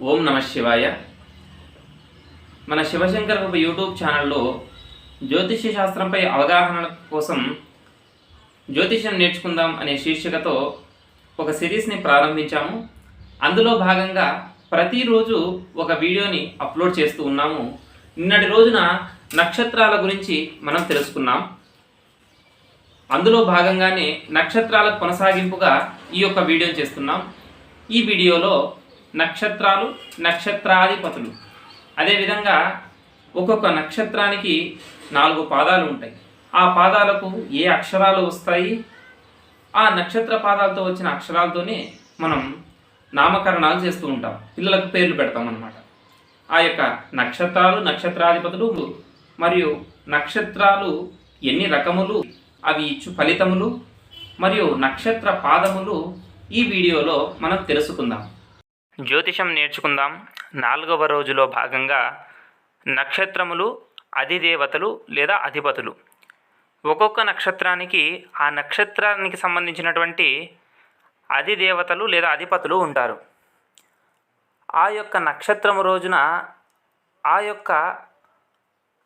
ఓం నమ శివాయ. మన శివశంకర్ బాబు యూట్యూబ్ ఛానల్లో జ్యోతిష్య శాస్త్రంపై అవగాహన కోసం జ్యోతిష్యం నేర్చుకుందాం అనే శీర్షికతో ఒక సిరీస్ని ప్రారంభించాము. అందులో భాగంగా ప్రతిరోజు ఒక వీడియోని అప్లోడ్ చేస్తూ ఉన్నాము. నిన్నటి రోజున నక్షత్రాల గురించి మనం తెలుసుకున్నాం. అందులో భాగంగానే నక్షత్రాల కొనసాగింపుగా ఈ యొక్క వీడియో చేస్తున్నాం. ఈ వీడియోలో నక్షత్రాలు నక్షత్రాధిపతులు. అదేవిధంగా ఒక్కొక్క నక్షత్రానికి నాలుగు పాదాలు ఉంటాయి. ఆ పాదాలకు ఏ అక్షరాలు వస్తాయి? ఆ నక్షత్ర పాదాలతో వచ్చిన అక్షరాలతోనే మనం నామకరణాలు చేస్తూ ఉంటాం. పిల్లలకు పేర్లు పెడతాం అన్నమాట ఆ యొక్క నక్షత్రాలు నక్షత్రాధిపతులు మరియు నక్షత్రాలు ఎన్ని రకములు? అవి ఇచ్చు ఫలితములు మరియు నక్షత్ర పాదములు ఈ వీడియోలో మనం తెలుసుకుందాం. జ్యోతిషం నేర్చుకుందాం. నాలుగవ రోజులో భాగంగా నక్షత్రములు అధిదేవతలు లేదా అధిపతులు. ఒక్కొక్క నక్షత్రానికి ఆ నక్షత్రానికి సంబంధించినటువంటి అధిదేవతలు లేదా అధిపతులు ఉంటారు. ఆ యొక్క నక్షత్రము రోజున ఆ యొక్క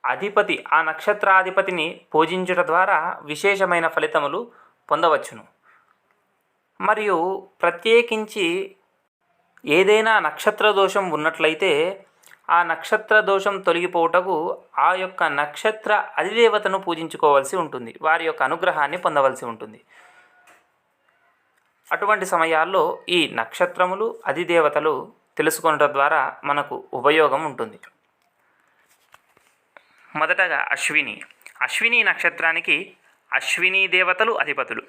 అధిపతి ఆ నక్షత్రాధిపతిని పూజించుట ద్వారా విశేషమైన ఫలితములు పొందవచ్చును. మరియు ప్రత్యేకించి ఏదైనా నక్షత్ర దోషం ఉన్నట్లయితే ఆ నక్షత్ర దోషం తొలగిపోవుటకు ఆ యొక్క నక్షత్ర అధిదేవతను పూజించుకోవాల్సి ఉంటుంది. వారి యొక్క అనుగ్రహాన్ని పొందవలసి ఉంటుంది. అటువంటి సమయాల్లో ఈ నక్షత్రములు అధిదేవతలు తెలుసుకొనడం ద్వారా మనకు ఉపయోగం ఉంటుంది. మొదటగా అశ్విని. అశ్విని నక్షత్రానికి అశ్విని దేవతలు అధిపతులు.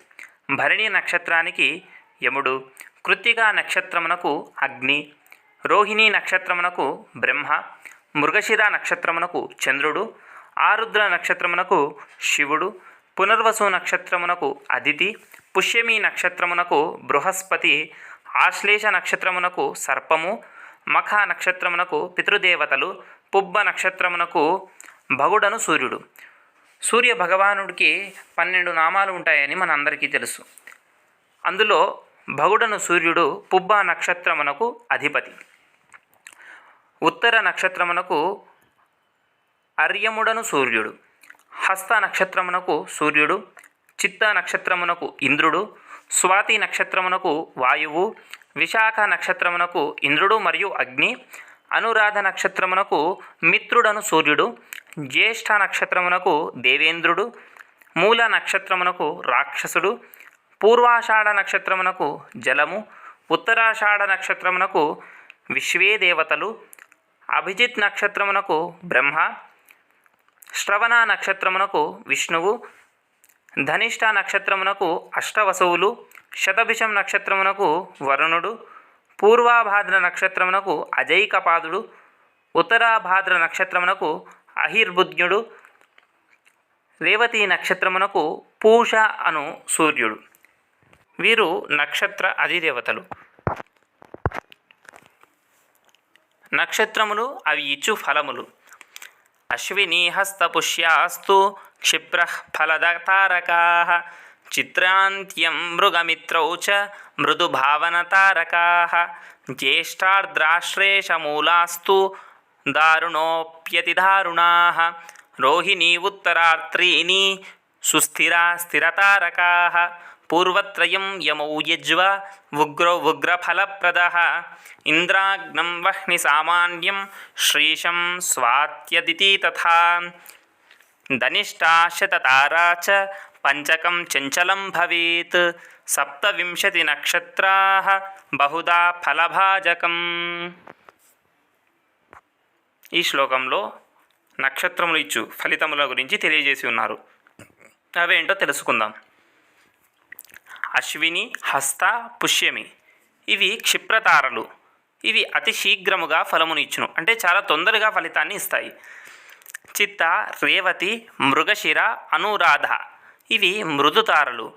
భరణి నక్షత్రానికి యముడు కృత్తికా నక్షత్రమునకు అగ్ని రోహిణి నక్షత్రమునకు బ్రహ్మ మృగశిర నక్షత్రమునకు చంద్రుడు ఆరుద్ర నక్షత్రమునకు శివుడు పునర్వసు నక్షత్రమునకు అదితి పుష్యమి నక్షత్రమునకు బృహస్పతి ఆశ్లేష నక్షత్రమునకు సర్పము మఖ నక్షత్రమునకు పితృదేవతలు పుబ్బ నక్షత్రమునకు భగుడను సూర్యుడు. సూర్య భగవానుడికి పన్నెండు నామాలు ఉంటాయని మనందరికీ తెలుసు. అందులో భగుడను సూర్యుడు పుబ్బ నక్షత్రమునకు అధిపతి. ఉత్తర నక్షత్రమునకు అర్యముడను సూర్యుడు. హస్త నక్షత్రమునకు సూర్యుడు. చిత్త నక్షత్రమునకు ఇంద్రుడు. స్వాతి నక్షత్రమునకు వాయువు. విశాఖ నక్షత్రమునకు ఇంద్రుడు మరియు అగ్ని. అనురాధ నక్షత్రమునకు మిత్రుడను సూర్యుడు. జ్యేష్ఠ నక్షత్రమునకు దేవేంద్రుడు. మూల నక్షత్రమునకు రాక్షసుడు. పూర్వాషాఢ నక్షత్రమునకు జలము ఉత్తరాషాఢ నక్షత్రమునకు విశ్వే దేవతలు అభిజిత్ నక్షత్రమునకు బ్రహ్మ శ్రవణ నక్షత్రమునకు విష్ణువు ధనిష్ట నక్షత్రమునకు అష్టవసువులు శతభిషం నక్షత్రమునకు వరుణుడు పూర్వాభాద్ర నక్షత్రమునకు అజైకపాదుడు ఉత్తరాభాద్ర నక్షత్రమునకు అహిర్బుజ్ఞుడు రేవతి నక్షత్రమునకు పూష అను సూర్యుడు. వీరు నక్షత్ర అధిదేవతలు. నక్షత్రములు అవి ఇచ్చు ఫలములు. అశ్విని హస్తపుష్యాస్తు క్షిప్ర ఫలదతారకా చిత్రాంత్యం మృగమిత్రౌ చ మృదుభావనతారకా జ్యేష్ఠార్ద్రాశ్రేషమూలాస్తు దారుణోప్యతిదారుణా రోహిణీ ఉత్తరార్త్రీణి సుస్థిరా స్థిరతారకా పూర్వత్రయం యమౌ యజ్వ ఉగ్రో ఉగ్రఫలప్రద ఇంద్రాగ్నం వహ్ని సామాన్యం శ్రీశం స్వాత్యదితి తథా ధనిష్టాశతతారా చ పంచకం చంచలం భవేత్ సప్తవింశతి నక్షత్రా బహుదా ఫలభాజకం ఈ శ్లోకంలో నక్షత్రములు ఇచ్చు ఫలితముల గురించి తెలియజేసి ఉన్నారు. అవేంటో తెలుసుకుందాం. అశ్విని హస్త పుష్యమి. ఇవి క్షిప్రతారలు. ఇవి అతి శీఘ్రముగా ఫలమును ఇచ్చును అంటే చాలా తొందరగా ఫలితాన్ని ఇస్తాయి. చిత్త రేవతి మృగశిర అనురాధ. ఇవి మృదుతారలు.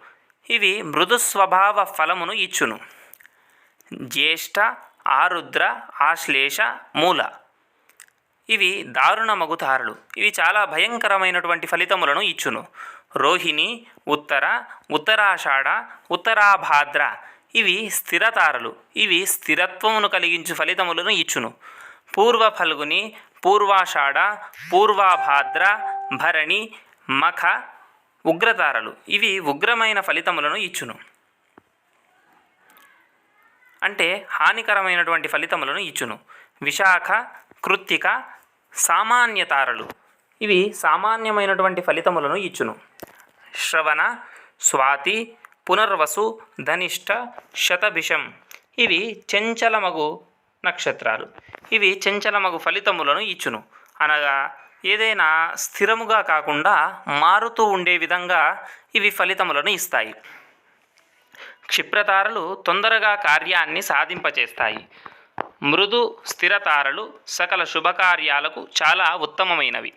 ఇవి మృదు స్వభావ ఫలమును ఇచ్చును. జ్యేష్ఠ ఆరుద్ర ఆశ్లేష మూల. ఇవి దారుణ మగుతారలు ఇవి చాలా భయంకరమైనటువంటి ఫలితములను ఇచ్చును. రోహిణి ఉత్తర ఉత్తరాషాఢ ఉత్తరాభాద్ర. ఇవి స్థిరతారలు. ఇవి స్థిరత్వమును కలిగించు ఫలితములను ఇచ్చును. పూర్వ ఫల్గుని పూర్వాషాఢ పూర్వాభాద్ర భరణి మఖ ఉగ్రతారలు. ఇవి ఉగ్రమైన ఫలితములను ఇచ్చును. అంటే హానికరమైనటువంటి ఫలితములను ఇచ్చును. విశాఖ కృత్తిక సామాన్య తారలు. ఇవి సామాన్యమైనటువంటి ఫలితములను ఇచ్చును. శ్రవణ స్వాతి పునర్వసు ధనిష్ట శతభిషం ఇవి చెంచలమగు నక్షత్రాలు. ఇవి చెంచలమగు ఫలితములను ఇచ్చును. అనగా ఏదైనా స్థిరముగా కాకుండా మారుతూ ఉండే విధంగా ఇవి ఫలితములను ఇస్తాయి. క్షిప్రతారలు తొందరగా కార్యాన్ని సాధింపచేస్తాయి. మృదు స్థిరతారలు సకల శుభకార్యాలకు చాలా ఉత్తమమైనవి.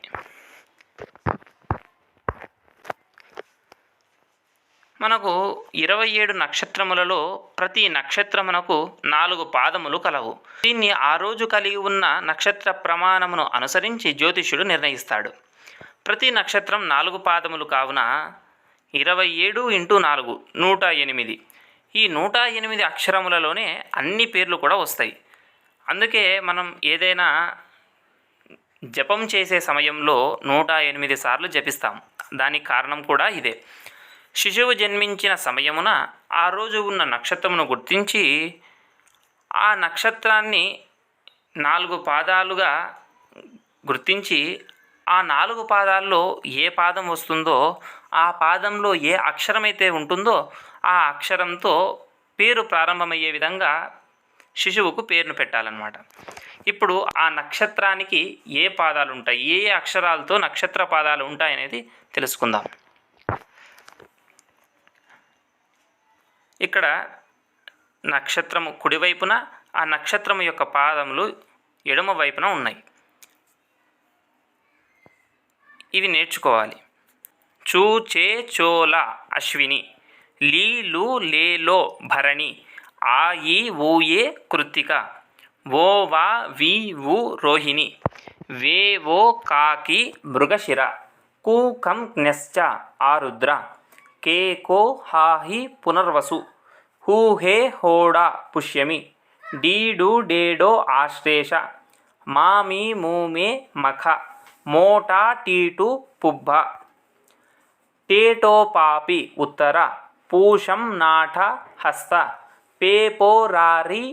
మనకు ఇరవై ఏడు నక్షత్రములలో ప్రతి నక్షత్రమునకు నాలుగు పాదములు కలవు. దీన్ని ఆ రోజు కలిగి ఉన్న నక్షత్ర ప్రమాణమును అనుసరించి జ్యోతిష్యుడు నిర్ణయిస్తాడు. ప్రతి నక్షత్రం నాలుగు పాదములు కావున ఇరవై ఏడు ఇంటూ నాలుగు నూట ఎనిమిది. ఈ నూట ఎనిమిది అక్షరములలోనే అన్ని పేర్లు కూడా వస్తాయి. అందుకే మనం ఏదైనా జపం చేసే సమయంలో నూట ఎనిమిది సార్లు జపిస్తాం దానికి కారణం కూడా ఇదే. శిశువు జన్మించిన సమయమున ఆ రోజు ఉన్న నక్షత్రమును గుర్తించి ఆ నక్షత్రాన్ని నాలుగు పాదాలుగా గుర్తించి ఆ నాలుగు పాదాల్లో ఏ పాదం వస్తుందో ఆ పాదంలో ఏ అక్షరమైతే ఉంటుందో ఆ అక్షరంతో పేరు ప్రారంభమయ్యే విధంగా శిశువుకు పేరును పెట్టాలన్నమాట. ఇప్పుడు ఆ నక్షత్రానికి ఏ పాదాలు ఉంటాయి ఏ అక్షరాలతో నక్షత్ర పాదాలు ఉంటాయనేది తెలుసుకుందాం. ఇక్కడ నక్షత్రము కుడివైపున ఆ నక్షత్రము యొక్క పాదములు ఎడమ వైపున ఉన్నాయి. ఇవి నేర్చుకోవాలి. చూచే చోల అశ్విని లీలు లేలో భరణి ఆ ఈ ఊయే కృత్తిక. ఓ వా వి ఉ రోహిణి. వే ఓ కాకి మృగశిర. కూకం జ్ఞశ్చ ఆరుద్ర కే కో హాహి పునర్వసు. హూహే హోడా పుష్యమి. డీడు డేడో ఆశ్లేష మామి మూమే మఖ. మోటా టీటు పుబ్బ. టేటోపాపి ఉత్తర. పూషం నాఠ హస్త. पे पो रारी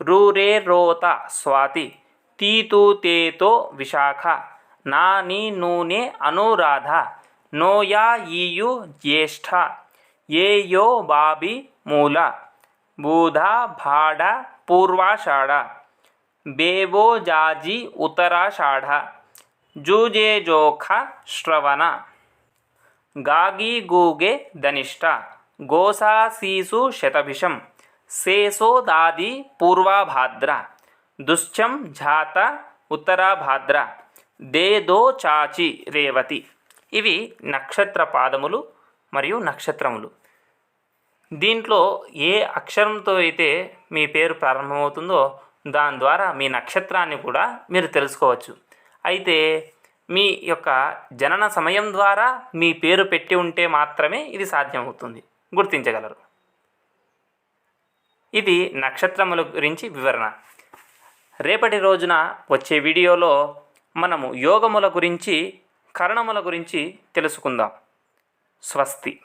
रूरे रोत स्वाति ती तू ते तो विशाखा, नानी नूने अनुराधा, नोया यीयु ज्येष्ठा ये यो बाबी मूला, बूधा भाड़ा पूर्वाषाढ़ा, बेबो जाजी उत्तराषाढ़ा, जूजे जोखा श्रवणा, गागी गूगे दनिष्ठा। గోసాసీసు శతభిషం శేషోదాది పూర్వాభాద్ర దుశ్చం ఝాత ఉత్తరాభాద్ర దేదో చాచి రేవతి. ఇవి నక్షత్ర పాదములు మరియు నక్షత్రములు. దీంట్లో ఏ అక్షరంతో అయితే మీ పేరు ప్రారంభమవుతుందో దాని ద్వారా మీ నక్షత్రాన్ని కూడా మీరు తెలుసుకోవచ్చు. అయితే మీ యొక్క జనన సమయం ద్వారా మీ పేరు పెట్టి ఉంటే మాత్రమే ఇది సాధ్యమవుతుంది. గుర్తించగలరు. ఇది నక్షత్రముల గురించి వివరణ. రేపటి రోజున వచ్చే వీడియోలో మనము యోగముల గురించి కరణముల గురించి తెలుసుకుందాం. స్వస్తి.